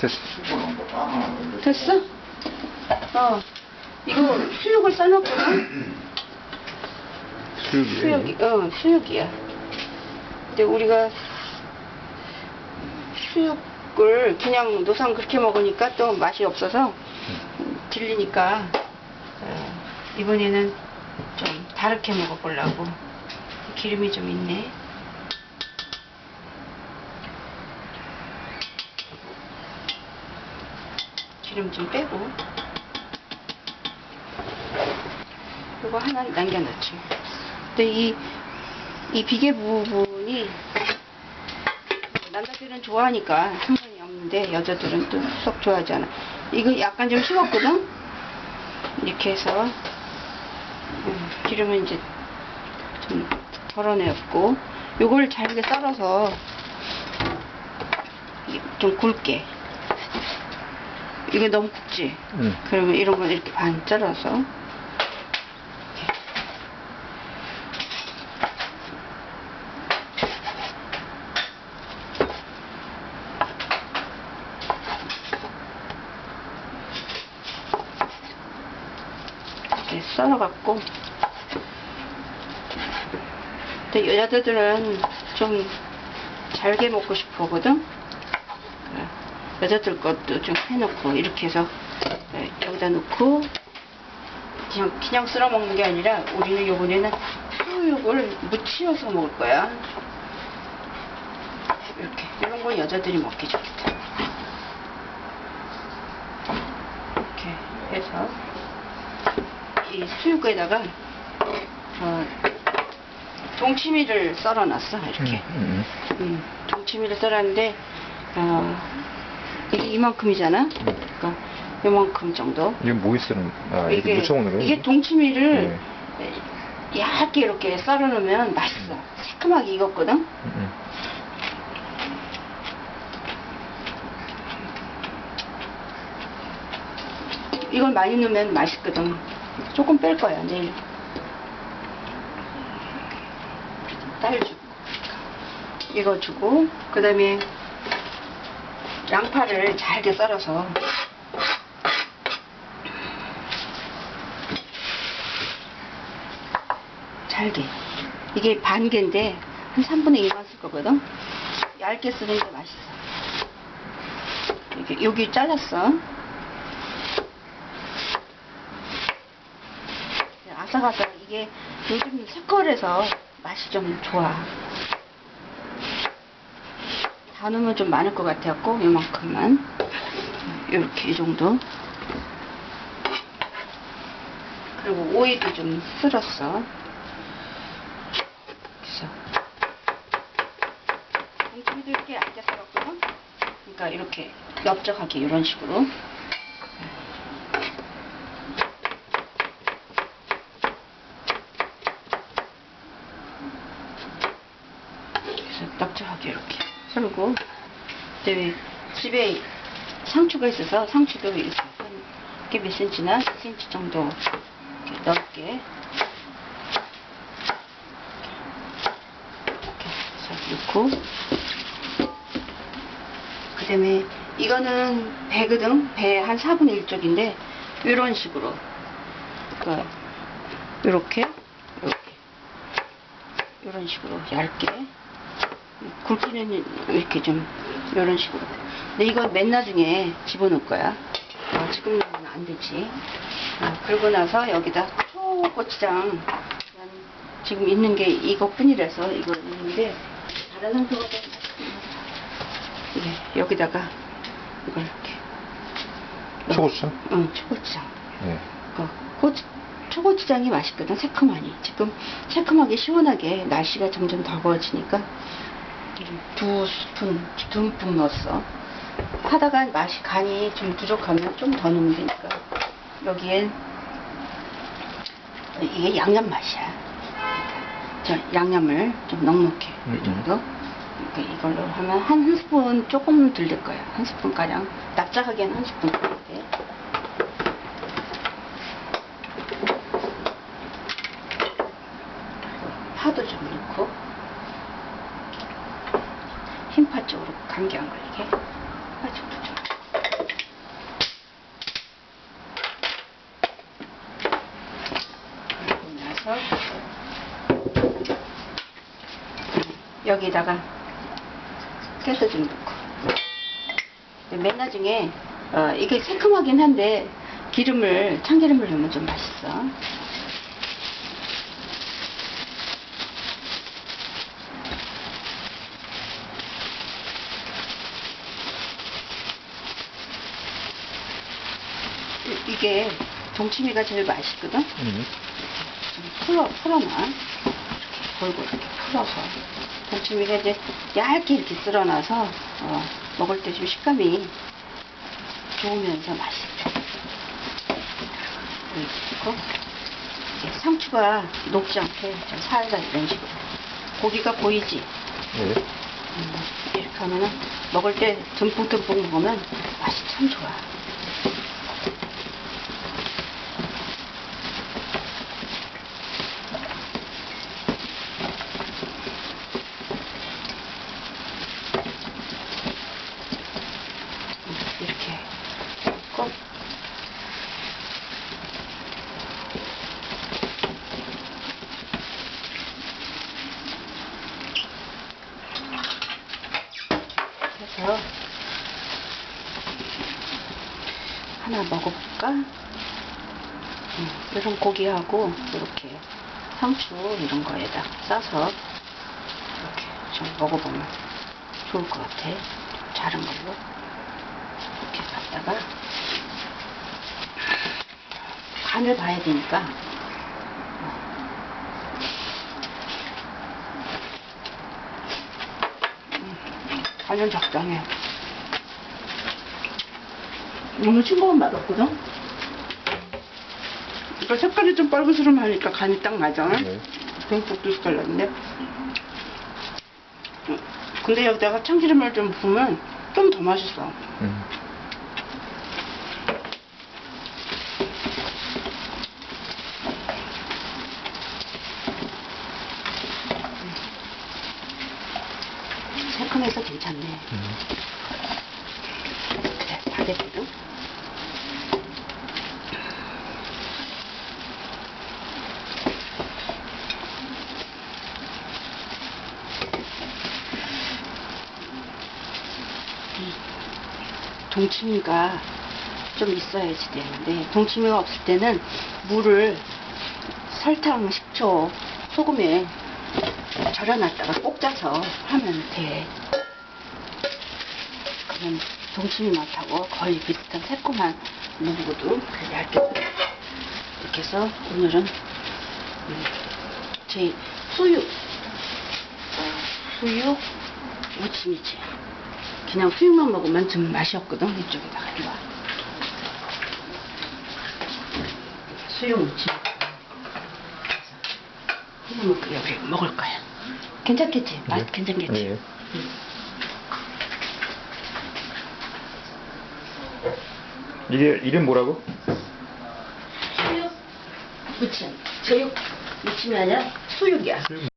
됐어. 됐어? 어. 이거 수육을 써놨거든? 수육이. 수육이, 어, 수육이야. 근데 우리가 수육을 그냥 노상 그렇게 먹으니까 또 맛이 없어서 질리니까 어, 이번에는 좀 다르게 먹어보려고 기름이 좀 있네. 기름 좀 빼고 이거 하나 남겨놓지. 근데 이, 이 비계 부분이 남자들은 좋아하니까 상관이 없는데 여자들은 또 썩 좋아하지 않아. 이거 약간 좀 식었거든? 이렇게 해서 음, 기름은 이제 좀 덜어내었고 요걸 잘게 썰어서 좀 굵게 이게 너무 굵지? 응. 그러면 이런 걸 이렇게 반 잘라서 이렇게 썰어갖고 근데 여자들은 좀 잘게 먹고 싶어 하거든 그래. 여자들 것도 좀 해놓고 이렇게 해서 네, 여기다 놓고 그냥 그냥 쓸어 먹는 게 아니라 우리는 요번에는 수육을 무치어서 먹을 거야. 이렇게. 이런 건 여자들이 먹기 좋겠다. 이렇게 해서 이 수육에다가 어, 동치미를 썰어놨어 이렇게. 응. 음, 동치미를 썰었는데 어, 이게 이만큼이잖아 그러니까 이만큼 정도 이게 뭐 있으는? 아 이게 무쳐 먹는 거예요? 이게 동치미를 네. 얇게 이렇게 썰어 놓으면 맛있어 새콤하게 익었거든 응, 응. 이걸 많이 넣으면 맛있거든 조금 뺄 거야 내일 딸 주고 이거 주고 그 다음에 양파를 잘게 썰어서. 잘게. 이게 반 개인데 한 3분의 1만 쓸 거거든? 얇게 쓰는 게 맛있어. 이게 여기 잘랐어. 아삭아삭. 이게 요즘 색깔에서 맛이 좀 좋아 다 넣으면 좀 많을 것 같아갖고 이만큼만. 이렇게 이 정도. 그리고 오이도 좀 쓸었어. 그래서. 이렇게 얇게 썰었거든 그러니까 이렇게 넓적하게 이런 식으로. 그래서 넓적하게 이렇게 썰고 그다음에 집에 상추가 있어서 상추도 이렇게 몇 센치나 1cm 정도 넓게 이렇게 해서 넣고. 그 다음에 이거는 배거든 배 한 4분의 1쪽인데 이런 식으로 그러니까 이렇게 이렇게. 이런 식으로 얇게 굵기는 이렇게 좀 이런 식으로 근데 이건 맨 나중에 집어넣을 거야 아, 지금 넣으면 안 되지 아, 그러고 나서 여기다 초고추장 난 지금 있는 게 이것뿐이라서 이거 있는데 다른 좀 네, 여기다가 이걸 이렇게. 초고추장? 응 초고추장 네. 그 고추, 초고추장이 맛있거든 새콤하니 지금 새콤하게 시원하게 날씨가 점점 더워지니까 두 스푼 두 스푼 넣었어. 하다가 맛이 간이 좀 부족하면 좀 더 넣으면 되니까. 여기엔 이게 양념 맛이야. 저 양념을 좀 넉넉해 이 음, 정도. 그러니까 이걸로 하면 한, 한 스푼 조금 들될 거야. 한 스푼 가량. 납작하게는 한 스푼 돼 파도 좀 넣고 흰파 쪽으로 감기 안 걸리게. 아, 흰파 쪽도 좀. 그리고 나서 여기다가 깨서 좀 넣고. 맨 나중에 어, 이게 새콤하긴 한데 기름을 참기름을 넣으면 좀 맛있어. 이- 이게 동치미가 제일 맛있거든 음. 좀 풀어, 풀어놔. 이렇게 골고 이렇게 풀어서. 동치미가 이제 얇게 이렇게 쓸어놔서, 어, 먹을 때 좀 식감이 좋으면서 맛있대. 그리고 상추가 녹지 않게 좀 살살 이런 식으로. 고기가 보이지? 네. 음, 이렇게 하면은 먹을 때 듬뿍듬뿍 먹으면 맛이 참 좋아. 이렇게 꼭 해서 하나 먹어볼까? 음, 이런 고기하고 이렇게 상추 이런 거에다 싸서 이렇게 좀 먹어보면 좋을 것 같아. 좀 자른 걸로. 이렇게 갖다가 간을 봐야 되니까 음, 간은 적당해 너무 싱거운 맛 없거든 그러니까 색깔이 좀 빨그스름하니까 간이 딱 맞아 네. 된국도 색깔 났는데 음, 근데 여기다가 참기름을 좀 부으면 좀 더 맛있어 음. 새콤해서 괜찮네. 음. 그래, 다 됐거든. 이 동치미가 좀 있어야지 되는데 동치미가 없을 때는 물을 설탕, 식초, 소금에 절여놨다가 꼭 짜서 하면 돼. 그러면 동치미 맛하고 거의 비슷한 새콤한 무거도 얇게 이렇게 해서 오늘은 음, 제 수육 수육 무침이지 그냥 수육만 먹으면 좀 맛이 없거든 이쪽에다가 이리 와 수육 무침 그래서 이거 여기 먹을 거야 괜찮겠지? 맛 네. 괜찮겠지? 네. 이게 이름 뭐라고? 수육 무침. 제육 무침이 아니라 수육이야. 수육